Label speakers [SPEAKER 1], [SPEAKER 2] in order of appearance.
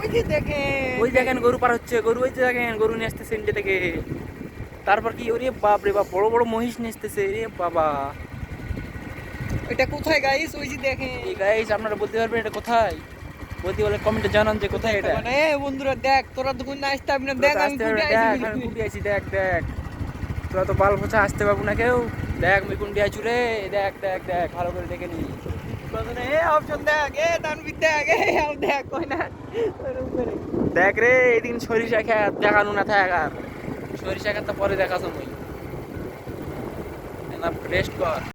[SPEAKER 1] ওই যে দেখেন।
[SPEAKER 2] ওই দেখেন গরু পার হচ্ছে গরু ওই যে দেখেন গরু নিয়ে আসতেছে ইন্ডিয়া থেকে। তারপর কি ওরে বাপ রে বাপ বড় বড় মহিষ নিয়ে আসতেছে রে বাবা।
[SPEAKER 1] ওইটা কোথায় গাইস ওই যে দেখেন।
[SPEAKER 2] এই গাইস আপনারা বলতে পারবেন এটা কোথায়? বলতে বলে কমেন্টে জানান যে কোথায় এটা।
[SPEAKER 1] মানে বন্ধুরা দেখ তোরা তো কোন আসতে
[SPEAKER 2] আসতে
[SPEAKER 1] কোন
[SPEAKER 2] দেখ আমি কুটি আছি দেখ দেখ। তোরা তো বাল ফোছা আসতে পারব না কেউ। দেখ আমি কোনটি আছি রে? দেখ দেখ দেখ ভালো করে দেখে নি।
[SPEAKER 1] দেখ
[SPEAKER 2] রে, এদিন সরিষা খেত, দেখানো না থাক আর। সরিষা খেত পরে দেখাছো সময় না রেস্ট কর।